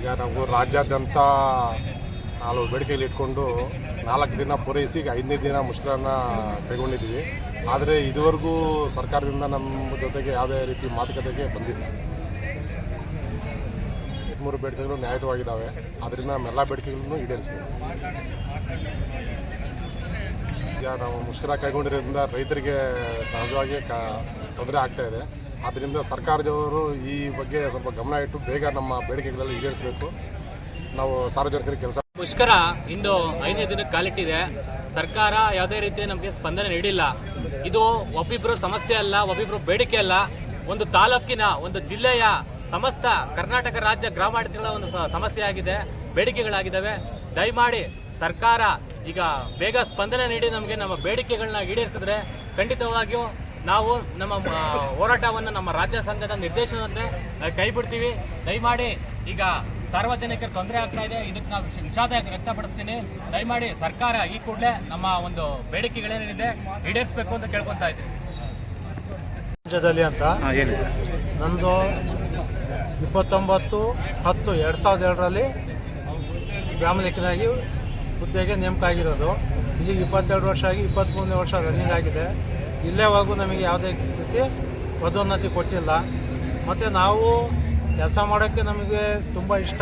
ಈಗ ನಾವು ರಾಜ್ಯಾದ್ಯಂತ ಹಲವು ಬೇಡಿಕೆಯಲ್ಲಿ ಇಟ್ಕೊಂಡು ನಾಲ್ಕು ದಿನ ಪೂರೈಸಿ ಈಗ ಐದನೇ ದಿನ ಮುಷ್ಕರನ್ನ ಕೈಗೊಂಡಿದ್ದೀವಿ. ಆದರೆ ಇದುವರೆಗೂ ಸರ್ಕಾರದಿಂದ ನಮ್ಮ ಜೊತೆಗೆ ಯಾವುದೇ ರೀತಿ ಮಾತುಕತೆಗೆ ಬಂದಿಲ್ಲ. ಮೂರು ಬೇಡಿಕೆಗಳು ನ್ಯಾಯಯುತವಾಗಿದ್ದಾವೆ. ಅದರಿಂದ ನಮ್ಮೆಲ್ಲ ಬೇಡಿಕೆಗಳನ್ನು ಈಡೇರಿಸಬೇಕು. ಈಗ ನಾವು ಮುಷ್ಕರ ಕೈಗೊಂಡಿರೋದ್ರಿಂದ ರೈತರಿಗೆ ಸಹಜವಾಗಿ ಕ ತೊಂದರೆ ಆಗ್ತಾ ಇದೆ. ಆದ್ದರಿಂದ ಸರ್ಕಾರದವರು ಈ ಬಗ್ಗೆ ಸ್ವಲ್ಪ ಗಮನ ಇಟ್ಟು ಬೇಗ ನಮ್ಮ ಬೇಡಿಕೆಗಳೆಲ್ಲ ಈಡೇರಿಸಬೇಕು. ನಾವು ಸಾರ್ವಜನಿಕರಿಗೆ ಕೆಲಸ ಮುಷ್ಕರ ಇಂದು ಐದನೇ ದಿನಕ್ಕೆ ಕಾಲಿಟ್ಟಿದೆ. ಸರ್ಕಾರ ಯಾವುದೇ ರೀತಿ ನಮಗೆ ಸ್ಪಂದನೆ ನೀಡಿಲ್ಲ. ಇದು ಒಬ್ಬಿಬ್ಬರು ಸಮಸ್ಯೆ ಅಲ್ಲ ಒಬ್ಬಿಬ್ಬರು ಬೇಡಿಕೆ ಅಲ್ಲ. ಒಂದು ತಾಲೂಕಿನ, ಒಂದು ಜಿಲ್ಲೆಯ ಸಮಸ್ತ ಕರ್ನಾಟಕ ರಾಜ್ಯ ಗ್ರಾಮಾಡಳಿತಗಳ ಒಂದು ಸಮಸ್ಯೆ ಆಗಿದೆ, ಬೇಡಿಕೆಗಳಾಗಿದ್ದಾವೆ. ದಯಮಾಡಿ ಸರ್ಕಾರ ಈಗ ಬೇಗ ಸ್ಪಂದನೆ ನೀಡಿ ನಮಗೆ ನಮ್ಮ ಬೇಡಿಕೆಗಳನ್ನ ಈಡೇರಿಸಿದ್ರೆ ಖಂಡಿತವಾಗಿಯೂ ನಾವು ನಮ್ಮ ಹೋರಾಟವನ್ನು ನಮ್ಮ ರಾಜ್ಯ ಸಂಘದ ನಿರ್ದೇಶನದಂತೆ ಕೈ ಬಿಡ್ತೀವಿ ದಯಮಾಡಿ ಈಗ ಸಾರ್ವಜನಿಕರ ತೊಂದರೆ ಆಗ್ತಾ ಇದೆ. ಇದಕ್ಕೆ ನಾವು ವಿಷ- ವಿಷಾದ ವ್ಯಕ್ತಪಡಿಸ್ತೀನಿ. ದಯಮಾಡಿ ಸರ್ಕಾರ ಈ ಕೂಡಲೇ ನಮ್ಮ ಒಂದು ಬೇಡಿಕೆಗಳೇನಿದೆ ಈಡೇರಿಸಬೇಕು ಅಂತ ಕೇಳ್ಕೊತಾ ಇದ್ದೀನಿ. ರಾಜ್ಯದಲ್ಲಿ ಅಂತ? ಹೇಳಿ ಸರ್. ನಂದು ಇಪ್ಪತ್ತೊಂಬತ್ತು ಹತ್ತು ಎರಡು ಸಾವಿರದ ಎರಡರಲ್ಲಿ ಗ್ರಾಮ ಲೆಕ್ಕಿನಾಗಿ ಹುದ್ದೆಗೆ ನೇಮಕ ಆಗಿರೋದು. ಈಗ ಇಪ್ಪತ್ತೆರಡು ವರ್ಷ ಆಗಿ ಇಪ್ಪತ್ತ್ಮೂರನೇ ವರ್ಷ ರನ್ನಿಂಗ್ ಆಗಿದೆ. ಇಲ್ಲೇವಾಗೂ ನಮಗೆ ಯಾವುದೇ ರೀತಿ ಪದೋನ್ನತಿ ಕೊಟ್ಟಿಲ್ಲ. ಮತ್ತು ನಾವು ಕೆಲಸ ಮಾಡೋಕ್ಕೆ ನಮಗೆ ತುಂಬ ಇಷ್ಟ.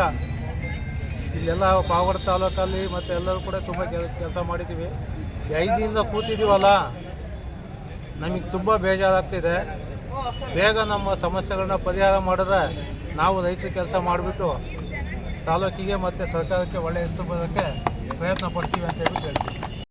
ಇಲ್ಲೆಲ್ಲ ಪಾವಗಡ ತಾಲೂಕಲ್ಲಿ ಮತ್ತು ಎಲ್ಲರೂ ಕೂಡ ತುಂಬ ಕೆಲಸ ಮಾಡಿದ್ದೀವಿ. ಐದಿಂದ ಕೂತಿದ್ದೀವಲ್ಲ, ನಮಗೆ ತುಂಬ ಬೇಜಾರಾಗ್ತಿದೆ. ಬೇಗ ನಮ್ಮ ಸಮಸ್ಯೆಗಳನ್ನ ಪರಿಹಾರ ಮಾಡಿದ್ರೆ ನಾವು ರೈತರ ಕೆಲಸ ಮಾಡಿಬಿಟ್ಟು ತಾಲೂಕಿಗೆ ಮತ್ತು ಸರ್ಕಾರಕ್ಕೆ ಒಳ್ಳೆಯ ಹೆಸರು ಬರೋಕ್ಕೆ ಪ್ರಯತ್ನ ಪಡ್ತೀವಿ ಅಂತ ಹೇಳಿ ಹೇಳ್ತೀವಿ